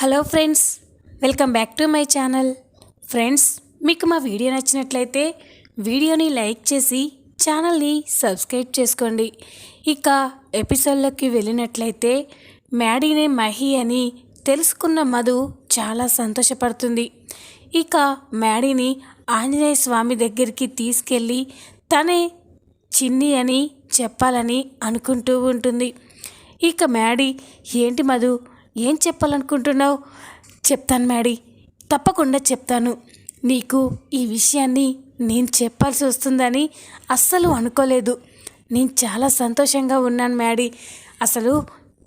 Hello friends welcome back to my channel. Friends మీకు మా video నచ్చినట్లయితే వీడియోని లైక్ చేసి ఛానల్ని సబ్స్క్రైబ్ చేసుకోండి. ఇక ఎపిసోడ్లోకి వెళ్ళినట్లయితే మ్యాడీనే మహి అని తెలుసుకున్న మధు చాలా సంతోషపడుతుంది. ఇక మ్యాడీని ఆంజనేయ స్వామి దగ్గరికి తీసుకెళ్ళి తనే చిన్ని అని చెప్పాలని అనుకుంటూ ఉంటుంది. ఇక మ్యాడీ ఏంటి మధు ఏం చెప్పాలనుకుంటున్నావు? చెప్తాను మ్యాడీ. తప్పకుండా చెప్తాను. నీకు ఈ విషయాన్ని నేను చెప్పాల్సి వస్తుందని అస్సలు అనుకోలేదు. నేను చాలా సంతోషంగా ఉన్నాను మ్యాడీ. అసలు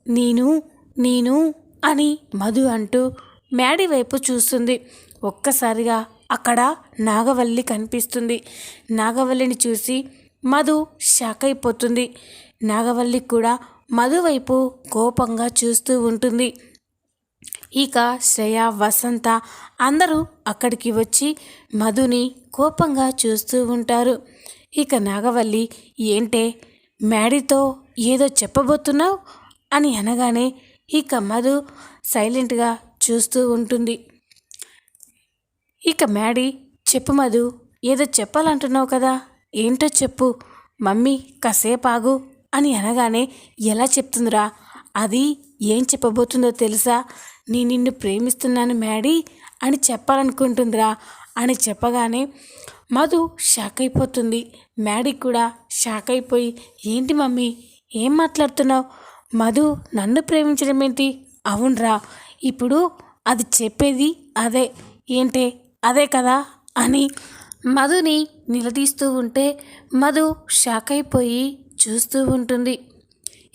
నేను నేను అని మధు అంటూ మ్యాడీ వైపు చూస్తుంది. ఒక్కసారిగా అక్కడ నాగవల్లి కనిపిస్తుంది. నాగవల్లిని చూసి మధు షాక్ అయిపోతుంది. నాగవల్లి కూడా మధువైపు కోపంగా చూస్తూ ఉంటుంది. ఇక శ్రేయ వసంత అందరూ అక్కడికి వచ్చి మధుని కోపంగా చూస్తూ ఉంటారు. ఇక నాగవల్లి ఏంటే మ్యాడీతో ఏదో చెప్పబోతున్నావు? అని అనగానే ఇక మధు సైలెంట్గా చూస్తూ ఉంటుంది. ఇక మ్యాడీ చెప్పు మధు ఏదో చెప్పాలంటున్నావు కదా ఏంటో చెప్పు మమ్మీ కాసేపు ఆగు. అని అనగానే ఎలా చెప్తుందిరా? అది ఏం చెప్పబోతుందో తెలుసా? నేను నిన్ను ప్రేమిస్తున్నాను మ్యాడీ అని చెప్పాలనుకుంటుందిరా అని చెప్పగానే మధు షాక్ అయిపోతుంది. మ్యాడీ కూడా షాక్ అయిపోయి ఏంటి మమ్మీ? ఏం మాట్లాడుతున్నావు? మధు నన్ను ప్రేమించడం ఏంటి అవునరా. ఇప్పుడు అది చెప్పేది అదే. ఏంటే? అదే కదా అని మధుని నిలదీస్తూ ఉంటే మధు షాక్ అయిపోయి చూస్తూ ఉంటుంది.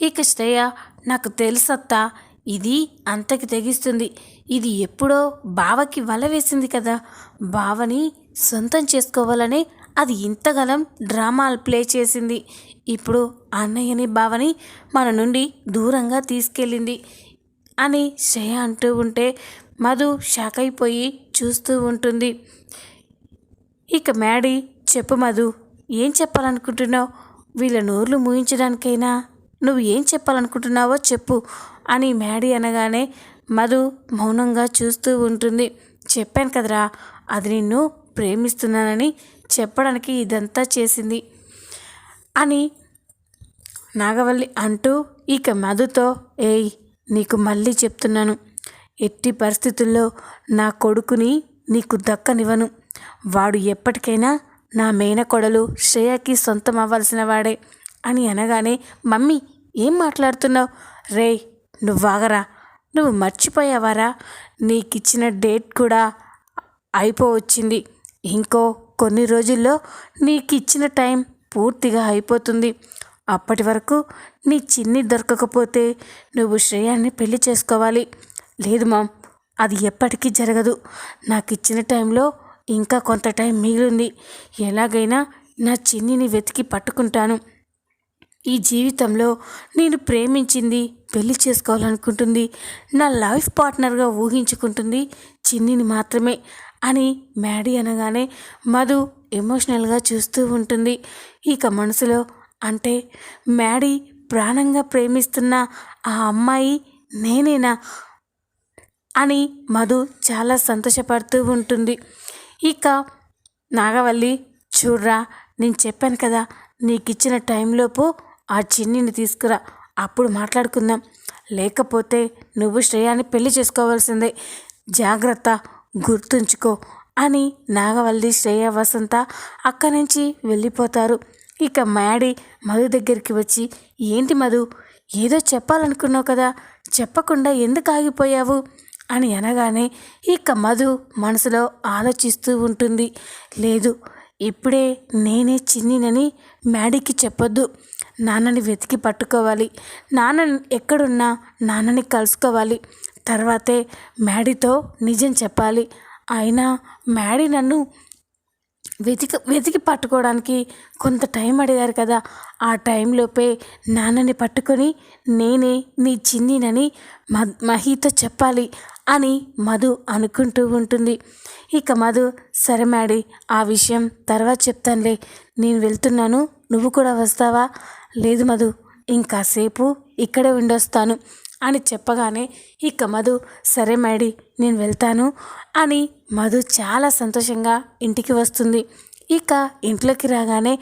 ఇక శ్రేయ నాకు తెలుసత్తా ఇది అంతకి తెగిస్తుంది. ఇది ఎప్పుడో బావకి వల వేసింది కదా. బావని సొంతం చేసుకోవాలని అది ఇంతకాలం డ్రామాలు ప్లే చేసింది. ఇప్పుడు అన్నయ్యని బావని మన నుండి దూరంగా తీసుకెళ్ళింది అని శ్రేయ అంటూ ఉంటే మధు షాక్ అయిపోయి చూస్తూ ఉంటుంది. ఇక మ్యాడీ చెప్పు మధు ఏం చెప్పాలనుకుంటున్నావు? వీళ్ళ నోర్లు మూయించడానికైనా నువ్వు ఏం చెప్పాలనుకుంటున్నావో చెప్పు అని మ్యాడీ అనగానే మధు మౌనంగా చూస్తూ ఉంటుంది. చెప్పాను కదరా అది నిన్ను ప్రేమిస్తున్నానని చెప్పడానికి ఇదంతా చేసింది అని నాగవల్లి అంటూ ఇక మధుతో ఏయ్ నీకు మళ్ళీ చెప్తున్నాను. ఎట్టి పరిస్థితుల్లో నా కొడుకుని నీకు దక్కనివ్వను. వాడు ఎప్పటికైనా నా మేనకొడలు శ్రేయకి సొంతం అవ్వాల్సిన వాడే అని అనగానే మమ్మీ ఏం మాట్లాడుతున్నావు? రే నువ్వాగరా? నువ్వు మర్చిపోయావారా? నీకిచ్చిన డేట్ కూడా అయిపోవచ్చింది. ఇంకో కొన్ని రోజుల్లో నీకు ఇచ్చిన టైం పూర్తిగా అయిపోతుంది. అప్పటి వరకు నీ చిన్ని దొరకకపోతే నువ్వు శ్రేయాన్ని పెళ్ళి చేసుకోవాలి. లేదు మామ్ అది ఎప్పటికీ జరగదు. నాకు ఇచ్చిన టైంలో ఇంకా కొంత టైం మిగిలింది. ఎలాగైనా నా చిన్నిని వెతికి పట్టుకుంటాను. ఈ జీవితంలో నేను ప్రేమించింది పెళ్ళి చేసుకోవాలనుకుంటుంది. నా లైఫ్ పార్ట్నర్గా ఊహించుకుంటుంది చిన్నిని మాత్రమే అని మ్యాడీ అనగానే మధు ఎమోషనల్గా చూస్తూ ఉంటుంది. ఇక మనసులో అంటే మ్యాడీ ప్రాణంగా ప్రేమిస్తున్న ఆ అమ్మాయి నేనేనా అని మధు చాలా సంతోషపడుతూ ఉంటుంది. ఇక నాగవల్లి చూడ్రా నేను చెప్పాను కదా నీకు ఇచ్చిన టైంలోపు ఆ చిన్నిని తీసుకురా అప్పుడు మాట్లాడుకుందాం. లేకపోతే నువ్వు శ్రేయాన్ని పెళ్ళి చేసుకోవాల్సిందే. జాగ్రత్త గుర్తుంచుకో అని నాగవల్లి శ్రేయ వసంత అక్కడి నుంచి వెళ్ళిపోతారు. ఇక మ్యాడీ మధు దగ్గరికి వచ్చి ఏంటి మధు ఏదో చెప్పాలనుకున్నావు కదా చెప్పకుండా ఎందుకు ఆగిపోయావు? అని అనగానే ఇక మధు మనసులో ఆలోచిస్తూ ఉంటుంది. లేదు ఇప్పుడే నేనే చిన్నినని మ్యాడీకి చెప్పొద్దు. నాన్నని వెతికి పట్టుకోవాలి. నాన్న ఎక్కడున్నా నాన్నని కలుసుకోవాలి. తర్వాతే మ్యాడీతో నిజం చెప్పాలి. అయినా మ్యాడీ నన్ను వెతికి వెతికి పట్టుకోవడానికి కొంత టైం అడిగారు కదా. ఆ టైంలోపే నాన్నని పట్టుకొని నేనే నీ చిన్నినని మహితో చెప్పాలి. అని మధు అనుకుంటూ ఉంటుంది. ఇక మధు సరే మ్యాడీ ఆ విషయం తర్వాత చెప్తానులే. నేను వెళ్తున్నాను. నువ్వు కూడా వస్తావా? లేదు మధు ఇంకాసేపు ఇక్కడే ఉండొస్తాను అని చెప్పగానే ఇక మధు సరే మేడి నేను వెళ్తాను అని మధు చాలా సంతోషంగా ఇంటికి వస్తుంది. ఇక ఇంట్లోకి రాగానే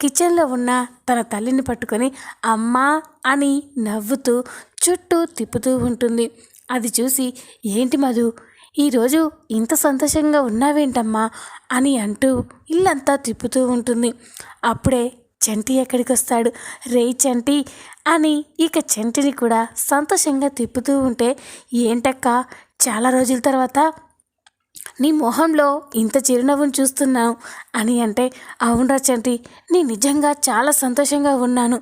కిచెన్లో ఉన్న తన తల్లిని పట్టుకొని అమ్మా అని నవ్వుతూ చుట్టూ తిప్పుతూ ఉంటుంది. అది చూసి ఏంటి మధు ఈరోజు ఇంత సంతోషంగా ఉన్నావేంటమ్మా? అని అంటూ ఇల్లంతా తిప్పుతూ ఉంటుంది. అప్పుడే చంటి ఎక్కడికి వస్తాడు రే చంటి అని ఇక చంటిని కూడా సంతోషంగా తిప్పుతూ ఉంటే ఏంటక్క చాలా రోజుల తర్వాత నీ మొహంలో ఇంత చిరునవ్వును చూస్తున్నావు అని అంటే అవునరా చంటి నీ నిజంగా చాలా సంతోషంగా ఉన్నాను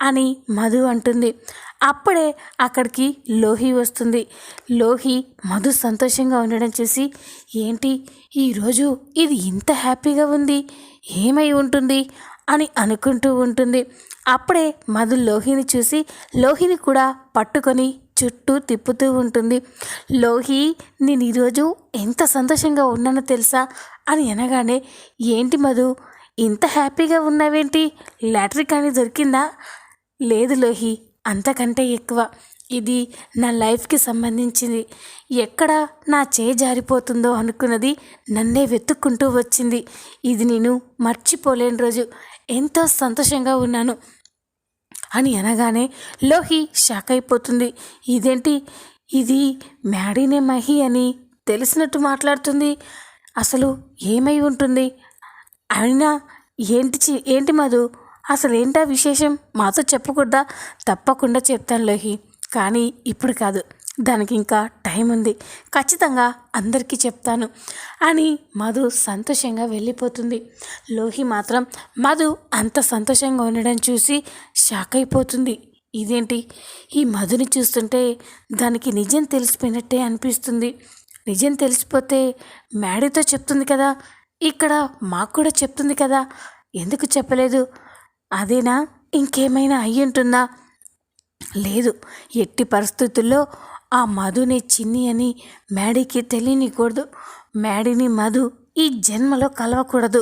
అని మధు అంటుంది. అప్పుడే అక్కడికి లోహి వస్తుంది. లోహి మధు సంతోషంగా ఉండడం చూసి ఏంటి ఈరోజు ఇది ఇంత హ్యాపీగా ఉంది? ఏమై ఉంటుంది? అని అనుకుంటూ ఉంటుంది. అప్పుడే మధు లోహిని చూసి లోహిని కూడా పట్టుకొని చుట్టూ తిప్పుతూ ఉంటుంది. లోహి నేను ఈరోజు ఎంత సంతోషంగా ఉన్నానో తెలుసా? అని అనగానే ఏంటి మధు ఇంత హ్యాపీగా ఉన్నావేంటి? లాటరీ కానీ దొరికిందా? లేదు లోహి అంతకంటే ఎక్కువ. ఇది నా లైఫ్కి సంబంధించింది. ఎక్కడ నా చేయి జారిపోతుందో అనుకున్నది నన్నే వెతుక్కుంటూ వచ్చింది. ఇది నేను మర్చిపోలేని రోజు. ఎంతో సంతోషంగా ఉన్నాను. అని అనగానే లోహి షాక్ అయిపోతుంది. ఇదేంటి? ఇది మ్యాడీనే మహి అని తెలిసినట్టు మాట్లాడుతుంది. అసలు ఏమై ఉంటుంది? అయినా ఏంటి ఏంటి మధు? అసలు ఏంటా విశేషం? మాతో చెప్పకూడదా? తప్పకుండా చెప్తాను లోహి. కానీ ఇప్పుడు కాదు. దానికి ఇంకా టైం ఉంది. ఖచ్చితంగా అందరికీ చెప్తాను. అని మధు సంతోషంగా వెళ్ళిపోతుంది. లోహి మాత్రం మధు అంత సంతోషంగా ఉండడం చూసి షాక్ అయిపోతుంది. ఇదేంటి? ఈ మధుని చూస్తుంటే దానికి నిజం తెలిసిపోయినట్టే అనిపిస్తుంది. నిజం తెలిసిపోతే మ్యాడీతో చెప్తుంది కదా? ఇక్కడ మాకు కూడా చెప్తుంది కదా? ఎందుకు చెప్పలేదు? అదేనా? ఇంకేమైనా అయ్యి ఉంటుందా లేదు. ఎట్టి పరిస్థితుల్లో ఆ మధుని చిన్ని అని మ్యాడీకి తెలియనికూడదు. మ్యాడీని మధు ఈ జన్మలో కలవకూడదు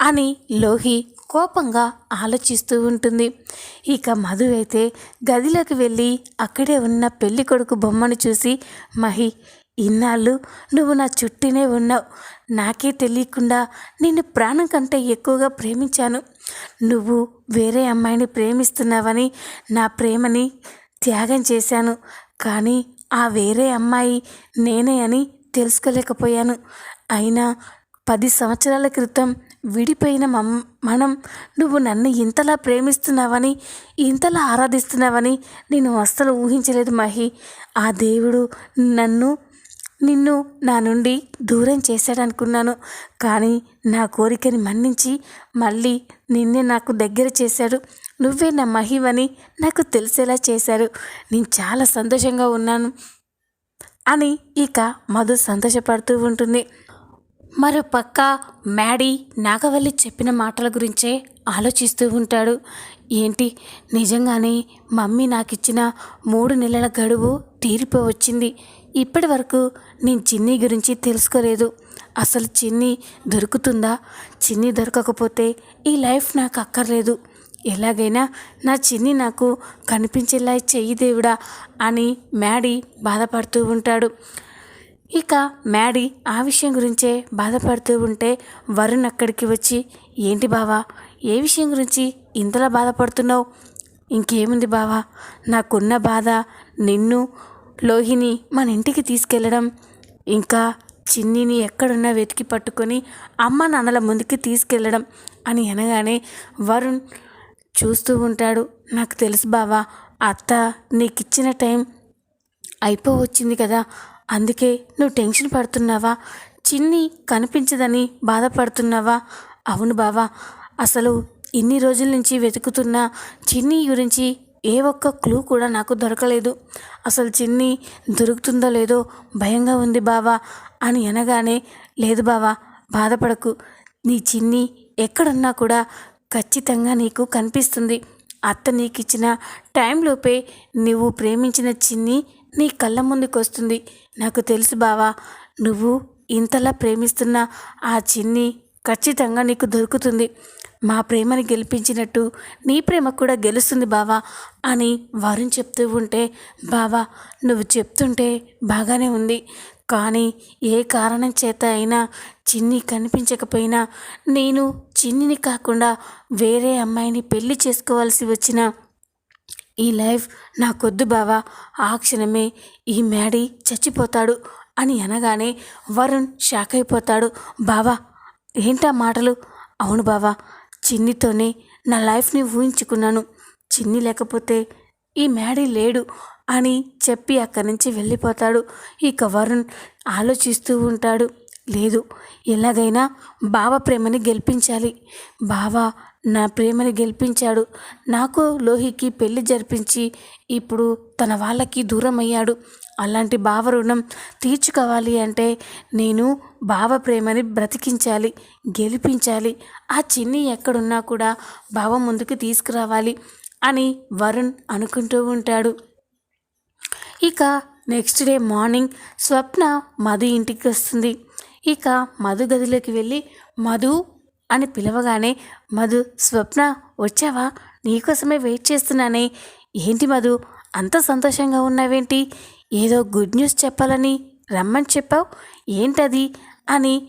అని లోహి కోపంగా ఆలోచిస్తూ ఉంటుంది. ఇక మధు అయితే గదిలోకి వెళ్ళి అక్కడే ఉన్న పెళ్ళి కొడుకు బొమ్మను చూసి మహి ఇన్నాళ్ళు నువ్వు నా చుట్టూనే ఉన్నావు. నాకే తెలియకుండా నిన్ను ప్రాణం కంటే ఎక్కువగా ప్రేమించాను. నువ్వు వేరే అమ్మాయిని ప్రేమిస్తున్నావని నా ప్రేమని త్యాగం చేశాను. కానీ ఆ వేరే అమ్మాయి నేనే అని తెలుసుకోలేకపోయాను. అయినా పది సంవత్సరాల క్రితం విడిపోయిన మమ్ మనం నువ్వు నన్ను ఇంతలా ప్రేమిస్తున్నావని ఇంతలా ఆరాధిస్తున్నావని నేను అస్సలు ఊహించలేదు మహి. ఆ దేవుడు నన్ను నిన్ను నా నుండి దూరం చేశాడనుకున్నాను. కానీ నా కోరికని మన్నించి మళ్ళీ నిన్నే నాకు దగ్గర చేశాడు. నువ్వే నా మహివని నాకు తెలిసేలా చేశారు. నేను చాలా సంతోషంగా ఉన్నాను అని ఇక మధు సంతోషపడుతూ ఉంటుంది. మరో పక్క మ్యాడీ నాగవల్లి చెప్పిన మాటల గురించే ఆలోచిస్తూ ఉంటాడు. ఏంటి? నిజంగానే మమ్మీ నాకు ఇచ్చిన మూడు నెలల గడువు తీరిపోవచ్చింది. ఇప్పటి వరకు నేను చిన్ని గురించి తెలుసుకోలేదు. అసలు చిన్ని దొరుకుతుందా? చిన్ని దొరకకపోతే ఈ లైఫ్ నాకు అక్కర్లేదు. ఎలాగైనా నా చిన్ని నాకు కనిపించేలా చెయ్యి దేవుడా అని మ్యాడీ బాధపడుతూ ఉంటాడు. ఇక మ్యాడీ ఆ విషయం గురించే బాధపడుతూ ఉంటే వరుణ్ అక్కడికి వచ్చి ఏంటి బావా ఏ విషయం గురించి ఇంతలా బాధపడుతున్నావు? ఇంకేముంది బావా? నాకున్న బాధ నిన్ను లోహిని మన ఇంటికి తీసుకెళ్ళడం. ఇంకా చిన్నిని ఎక్కడున్నా వెతికి పట్టుకొని అమ్మ నాన్నల ముందుకి తీసుకెళ్ళడం అని అనగానే వరుణ్ చూస్తూ ఉంటాడు. నాకు తెలుసు బావా అత్త నీకు ఇచ్చిన టైం అయిపోవచ్చింది కదా అందుకే నువ్వు టెన్షన్ పడుతున్నావా? చిన్ని కనిపించదని బాధపడుతున్నావా? అవును బావా అసలు ఇన్ని రోజుల నుంచి వెతుకుతున్న చిన్ని గురించి ఏ ఒక్క క్లూ కూడా నాకు దొరకలేదు. అసలు చిన్ని దొరుకుతుందో లేదో భయంగా ఉంది బావా అని అనగానే లేదు బావా బాధపడకు. నీ చిన్ని ఎక్కడున్నా కూడా ఖచ్చితంగా నీకు కనిపిస్తుంది. అత్త నీకు ఇచ్చిన టైంలోపే నువ్వు ప్రేమించిన చిన్ని నీ కళ్ళ ముందుకు వస్తుంది నాకు తెలుసు బావా నువ్వు ఇంతలా ప్రేమిస్తున్న ఆ చిన్ని ఖచ్చితంగా నీకు దొరుకుతుంది. మా ప్రేమని గెలిపించినట్టు నీ ప్రేమ కూడా గెలుస్తుంది బావా అని వరుణ్ చెప్తూ ఉంటే బావా నువ్వు చెప్తుంటే బాగానే ఉంది. కానీ ఏ కారణం చేత అయినా చిన్ని కనిపించకపోయినా నేను చిన్నిని కాకుండా వేరే అమ్మాయిని పెళ్ళి చేసుకోవాల్సి వచ్చిన ఈ లైఫ్ నాకొద్దు బావా. ఆ క్షణమే ఈ మ్యాడీ చచ్చిపోతాడు అని అనగానే వరుణ్ షాక్ అయిపోతాడు. బావా ఏంటా మాటలు? అవును బావా చిన్నితోనే నా లైఫ్ని ఊహించుకున్నాను. చిన్ని లేకపోతే ఈ మ్యాడీ లేడు అని చెప్పి అక్కడి నుంచి వెళ్ళిపోతాడు. ఇక వరుణ్ ఆలోచిస్తూ ఉంటాడు. లేదు ఎలాగైనా బావ ప్రేమని గెలిపించాలి. బావ నా ప్రేమని గెలిపించాడు. నాకు లోహికి పెళ్ళి జరిపించి ఇప్పుడు తన వాళ్ళకి దూరం అయ్యాడు అలాంటి భావ రుణం తీర్చుకోవాలి అంటే నేను భావ ప్రేమని బ్రతికించాలి గెలిపించాలి ఆ చిన్ని ఎక్కడున్నా కూడా బావ ముందుకు తీసుకురావాలి అని వరుణ్ అనుకుంటూ ఉంటాడు. ఇక next day morning Swapna Madhu ఇంటికి వస్తుంది. ఇక మధు గదిలోకి వెళ్ళి మధు అని పిలవగానే మధు స్వప్న వచ్చావా? నీకోసమే వెయిట్ చేస్తున్నానే. ఏంటి మధు? అంత సంతోషంగా ఉన్నావేంటి? ఏదో గుడ్ న్యూస్ చెప్పాలని రమ్మని చెప్పావు? ఏంటది? అని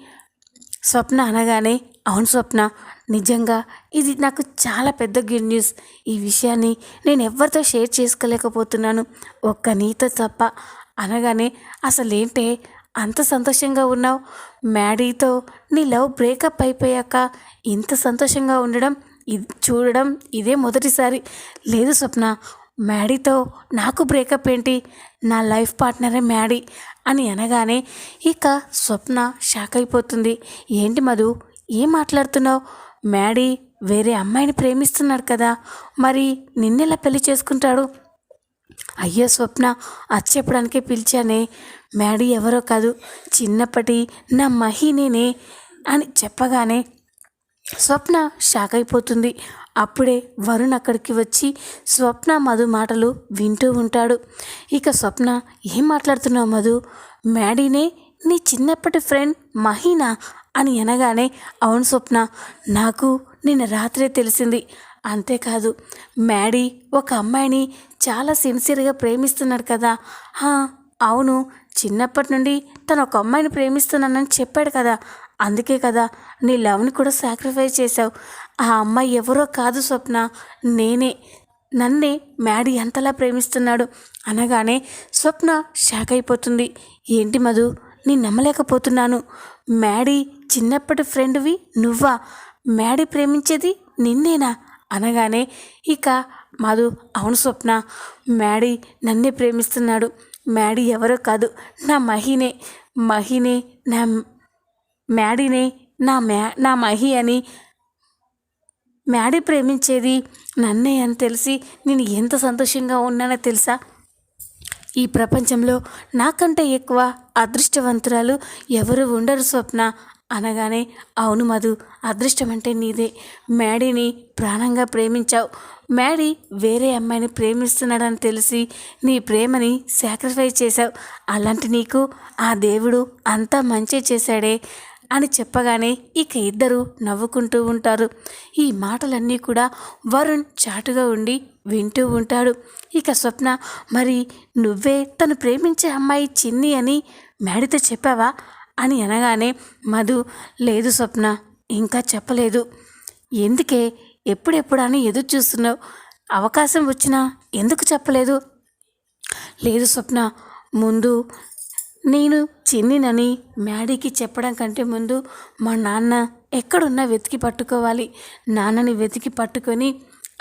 స్వప్న అనగానే అవును స్వప్న నిజంగా ఇది నాకు చాలా పెద్ద గుడ్ న్యూస్. ఈ విషయాన్ని నేను ఎవరితో షేర్ చేసుకోలేకపోతున్నాను. ఒక్క నీతో తప్ప అనగానే అసలేంటే అంత సంతోషంగా ఉన్నావు? మ్యాడీతో నీ లవ్ బ్రేకప్ అయిపోయాక ఇంత సంతోషంగా ఉండడం ఇది చూడడం ఇదే మొదటిసారి. లేదు స్వప్న మ్యాడీతో నాకు బ్రేకప్ ఏంటి? నా లైఫ్ పార్ట్నరే మ్యాడీ అని అనగానే ఇక స్వప్న షాక్ అయిపోతుంది. ఏంటి మధు? ఏం మాట్లాడుతున్నావు? మ్యాడీ వేరే అమ్మాయిని ప్రేమిస్తున్నాడు కదా. మరి నిన్నెలా పెళ్ళి చేసుకుంటాడు? అయ్యో స్వప్న అది చెప్పడానికే పిలిచానే. మ్యాడీ ఎవరో కాదు. చిన్నప్పటి నా మహినేనే అని చెప్పగానే స్వప్న షాక్ అయిపోతుంది. అప్పుడే వరుణ్ అక్కడికి వచ్చి స్వప్న మధు మాటలు వింటూ ఉంటాడు. ఇక స్వప్న ఏం మాట్లాడుతున్నావు మధు? మ్యాడీనే నీ చిన్నప్పటి ఫ్రెండ్ మహీనా? అని అనగానే అవును స్వప్న నాకు నిన్న రాత్రే తెలిసింది. అంతేకాదు మ్యాడీ ఒక అమ్మాయిని చాలా సిన్సియర్గా ప్రేమిస్తున్నాడు కదా. అవును. చిన్నప్పటి నుండి తను ఒక అమ్మాయిని ప్రేమిస్తున్నానని చెప్పాడు కదా. అందుకే కదా నీ లవ్ని కూడా సాక్రిఫైస్ చేశావు. ఆ అమ్మాయి ఎవరో కాదు స్వప్న నేనే. నన్నే మ్యాడీ ఎంతలా ప్రేమిస్తున్నాడు. అనగానే స్వప్న షాక్ అయిపోతుంది. ఏంటి మధు నీ నమ్మలేకపోతున్నాను. మ్యాడీ చిన్నప్పటి ఫ్రెండ్వి నువ్వా? మ్యాడీ ప్రేమించేది నిన్నేనా? అనగానే ఇక మాధు అవును స్వప్న మ్యాడీ నన్నే ప్రేమిస్తున్నాడు. మ్యాడీ ఎవరో కాదు నా మహినే. మహినే నా మ్యాడీనే నా మ్యా నా మహి అని. మ్యాడీ ప్రేమించేది నన్నే అని తెలిసి నేను ఎంత సంతోషంగా ఉన్నానో తెలుసా? ఈ ప్రపంచంలో నాకంటే ఎక్కువ అదృష్టవంతురాలు ఎవరు ఉండరు స్వప్న. అనగానే అవును మధు అదృష్టం అంటే నీదే. మ్యాడీని ప్రాణంగా ప్రేమించావు. మ్యాడీ వేరే అమ్మాయిని ప్రేమిస్తున్నాడని తెలిసి నీ ప్రేమని సాక్రిఫైస్ చేశావు. అలాంటి నీకు ఆ దేవుడు అంతా మంచి చేశాడే. అని చెప్పగానే ఇక ఇద్దరు నవ్వుకుంటూ ఉంటారు. ఈ మాటలన్నీ కూడా వరుణ్ చాటుగా ఉండి వింటూ ఉంటాడు. ఇక స్వప్న మరి నువ్వే తను ప్రేమించే అమ్మాయి చిన్ని అని మేడితో చెప్పావా? అని అనగానే మధు లేదు స్వప్న ఇంకా చెప్పలేదు. ఎందుకే? ఎప్పుడెప్పుడు అని ఎదురు చూస్తున్నావు? అవకాశం వచ్చినా ఎందుకు చెప్పలేదు? లేదు స్వప్న ముందు నేను చిన్నినని మ్యాడీకి చెప్పడం కంటే ముందు మా నాన్న ఎక్కడున్నా వెతికి పట్టుకోవాలి. నాన్నని వెతికి పట్టుకొని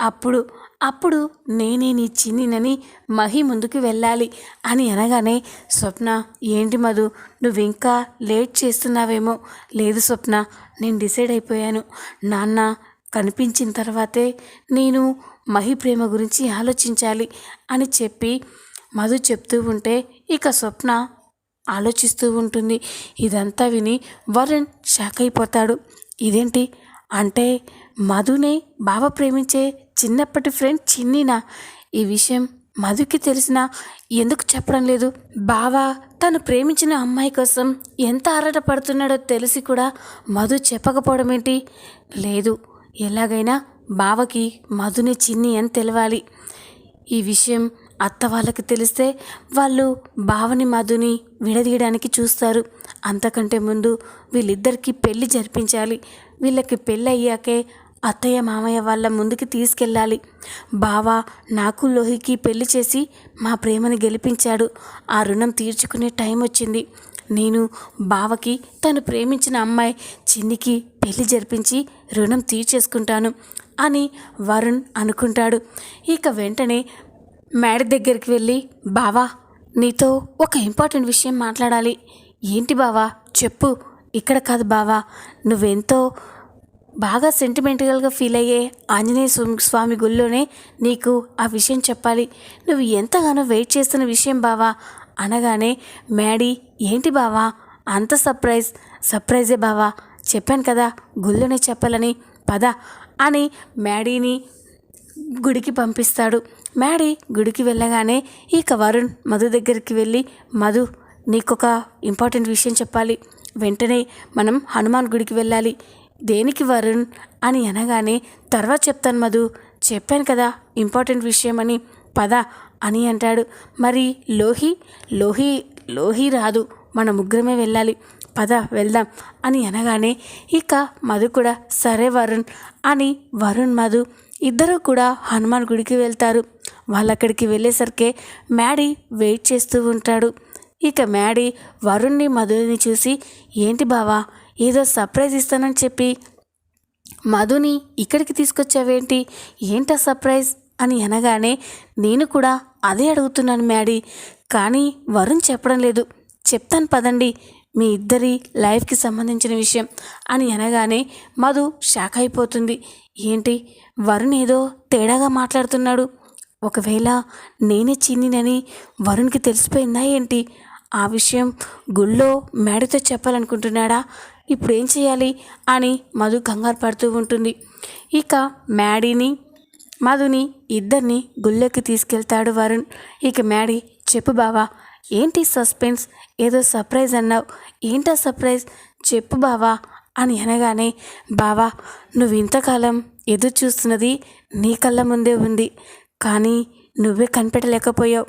అప్పుడు అప్పుడు నేనే నీ చిన్నినని మహి ముందుకు వెళ్ళాలి అని అనగానే స్వప్న ఏంటి మధు నువ్వు ఇంకా లేట్ చేస్తున్నావేమో? లేదు స్వప్న నేను డిసైడ్ అయిపోయాను. నాన్న కనిపించిన తర్వాతే నేను మహి ప్రేమ గురించి ఆలోచించాలి అని చెప్పి మధు చెప్తూ ఉంటే ఇక స్వప్న ఆలోచిస్తూ ఉంటుంది. ఇదంతా విని వరుణ్ షాక్ అయిపోతాడు. ఇదేంటి? అంటే మధునే బావ ప్రేమించే చిన్నప్పటి ఫ్రెండ్ చిన్నినా? ఈ విషయం మధుకి తెలిసినా ఎందుకు చెప్పడం లేదు? బావ తను ప్రేమించిన అమ్మాయి కోసం ఎంత ఆరాటపడుతున్నాడో తెలిసి కూడా మధు చెప్పకపోవడం ఏంటి? లేదు. ఎలాగైనా బావకి మధుని చిన్ని అని తెలవాలి. ఈ విషయం అత్త వాళ్ళకి తెలిస్తే వాళ్ళు బావని మధుని విడదీయడానికి చూస్తారు. అంతకంటే ముందు వీళ్ళిద్దరికీ పెళ్ళి జరిపించాలి. వీళ్ళకి పెళ్ళి అయ్యాకే అత్తయ్య మామయ్య వాళ్ళ ముందుకి తీసుకెళ్ళాలి. బావ నాకు లోహికి పెళ్ళి చేసి మా ప్రేమని గెలిపించాడు. ఆ రుణం తీర్చుకునే టైం వచ్చింది. నేను బావకి తను ప్రేమించిన అమ్మాయి చిన్నికి పెళ్ళి జరిపించి రుణం తీర్చేసుకుంటాను అని వరుణ్ అనుకుంటాడు. ఇక వెంటనే మేడ దగ్గరికి వెళ్ళి బావా నీతో ఒక ఇంపార్టెంట్ విషయం మాట్లాడాలి. ఏంటి బావా? చెప్పు. ఇక్కడ కాదు బావా నువ్వెంతో బాగా సెంటిమెంటల్గా ఫీల్ అయ్యే ఆంజనేయ స్వామి స్వామి గుళ్ళోనే నీకు ఆ విషయం చెప్పాలి. నువ్వు ఎంతగానో వెయిట్ చేస్తున్న విషయం బావా. అనగానే మ్యాడీ ఏంటి బావా? అంత సర్ప్రైజ్ సర్ప్రైజే బావా. చెప్పాను కదా గుళ్ళోనే చెప్పాలని. పద అని మ్యాడీని గుడికి పంపిస్తాడు. మ్యాడీ గుడికి వెళ్ళగానే ఇక వరుణ్ మధు దగ్గరికి వెళ్ళి మధు నీకొక ఇంపార్టెంట్ విషయం చెప్పాలి. వెంటనే మనం హనుమాన్ గుడికి వెళ్ళాలి. దేనికి వరుణ్? అని అనగానే తర్వాత చెప్తాను మధు. చెప్పాను కదా ఇంపార్టెంట్ విషయం అని పద అని అంటాడు. మరి లోహి లోహి లోహి రాదు. మన ముగ్గురమే వెళ్ళాలి. పద వెళ్దాం అని అనగానే ఇక మధు కూడా సరే వరుణ్ అని వరుణ్ మధు ఇద్దరు కూడా హనుమాన్ గుడికి వెళ్తారు. వాళ్ళు అక్కడికి వెళ్ళేసరికి మ్యాడీ వెయిట్ చేస్తూ ఉంటాడు. ఇక మ్యాడీ వరుణ్ణి మధుని చూసి ఏంటి బావా ఏదో సర్ప్రైజ్ ఇస్తానని చెప్పి మధుని ఇక్కడికి తీసుకొచ్చావేంటి? ఏంటా సర్ప్రైజ్? అని అనగానే నేను కూడా అదే అడుగుతున్నాను మ్యాడీ. కానీ వరుణ్ చెప్పడం లేదు. చెప్తాను పదండి మీ ఇద్దరి లైఫ్కి సంబంధించిన విషయం అని అనగానే మధు షాక్ అయిపోతుంది. ఏంటి? వరుణ్ ఏదో తేడాగా మాట్లాడుతున్నాడు. ఒకవేళ నేనే చిన్నినని వరుణ్కి తెలిసిపోయిందా ఏంటి? ఆ విషయం గుళ్ళో మేడతో చెప్పాలనుకుంటున్నాడా? ఇప్పుడు ఏం చేయాలి? అని మధు కంగారు పడుతూ ఉంటుంది. ఇక మ్యాడీని మధుని ఇద్దరిని గుళ్ళోకి తీసుకెళ్తాడు వరుణ్. ఇక మ్యాడీ చెప్పు బావా ఏంటి సస్పెన్స్? ఏదో సర్ప్రైజ్ అన్నావు. ఏంటా సర్ప్రైజ్? చెప్పు బావా అని అనగానే బావా నువ్వు ఇంతకాలం ఎదురు చూస్తున్నది నీ కళ్ళ ముందే ఉంది కానీ నువ్వే కనిపెట్టలేకపోయావు.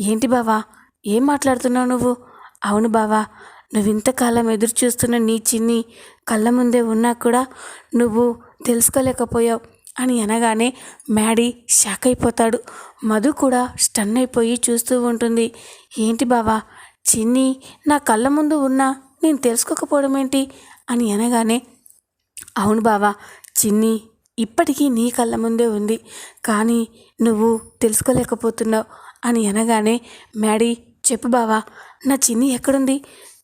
ఏంటి బావా? ఏం మాట్లాడుతున్నావు నువ్వు? అవును బావా నువ్వు ఇంతకాలం ఎదురు చూస్తున్న నీ చిన్ని కళ్ళ ముందే ఉన్నా కూడా నువ్వు తెలుసుకోలేకపోయావు. అని అనగానే మ్యాడీ షాక్ అయిపోతాడు మధు కూడా స్టన్ అయిపోయి చూస్తూ ఉంటుంది. ఏంటి బావా చిన్ని నా కళ్ళ ముందు ఉన్నా నేను తెలుసుకోకపోవడం ఏంటి అని అనగానే అవును బావా చిన్ని ఇప్పటికీ నీ కళ్ళ ముందే ఉంది. కానీ నువ్వు తెలుసుకోలేకపోతున్నావు. అని అనగానే మ్యాడీ చెప్పు బావా నా చిన్ని ఎక్కడుంది?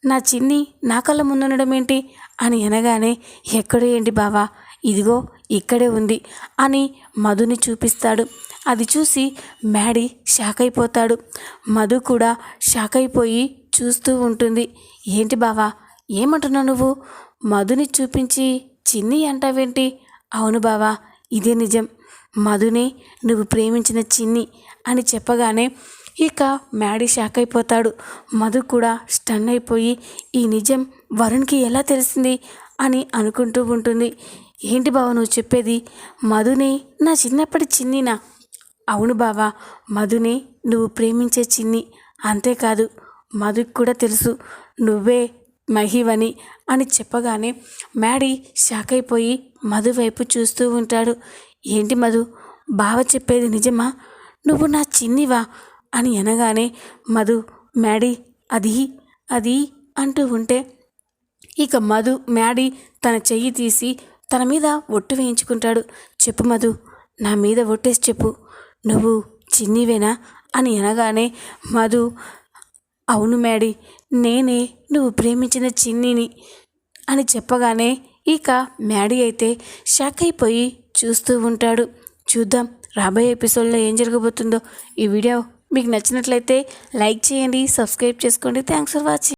నా చిన్ని నా కళ్ళ ముందుండడం ఏంటి అని అనగానే ఎక్కడో ఏంటి బావా ఇదిగో ఇక్కడే ఉంది అని మధుని చూపిస్తాడు. అది చూసి మ్యాడీ షాక్ అయిపోతాడు మధు కూడా షాక్ అయిపోయి చూస్తూ ఉంటుంది. ఏంటి బావా ఏమంటున్నావు నువ్వు? మధుని చూపించి చిన్ని అంటావేంటి? అవును బావా ఇదే నిజం. మధునే నువ్వు ప్రేమించిన చిన్ని అని చెప్పగానే ఇక మ్యాడీ షాక్ అయిపోతాడు మధు కూడా స్టన్ అయిపోయి ఈ నిజం వరుణ్కి ఎలా తెలిసింది అని అనుకుంటూ ఉంటుంది. ఏంటి బావ నువ్వు చెప్పేది? మధునే నా చిన్నప్పటి చిన్నినా? అవును బావా మధునే నువ్వు ప్రేమించే చిన్ని. అంతేకాదు మధుకి కూడా తెలుసు నువ్వే మహివని అని చెప్పగానే మ్యాడీ షాక్ అయిపోయి మధు వైపు చూస్తూ ఉంటాడు. ఏంటి మధు బావ చెప్పేది నిజమా? నువ్వు నా చిన్నివా? అని అనగానే మధు మ్యాడీ అది అది అంటూ ఉంటే ఇక మధు మ్యాడీ తన చెయ్యి తీసి తన మీద ఒట్టు వేయించుకుంటాడు. చెప్పు మధు నా మీద ఒట్టేసి చెప్పు. నువ్వు చిన్నివేనా? అని అనగానే మధు అవును మ్యాడీ నేనే నువ్వు ప్రేమించిన చిన్నిని అని చెప్పగానే ఇక మ్యాడీ అయితే షాక్ అయిపోయి చూస్తూ ఉంటాడు. చూద్దాం రాబోయే ఎపిసోడ్లో ఏం జరగబోతుందో ఈ వీడియో మీకు నచ్చినట్లయితే లైక్ చేయండి సబ్స్క్రైబ్ చేసుకోండి. Thanks for watching.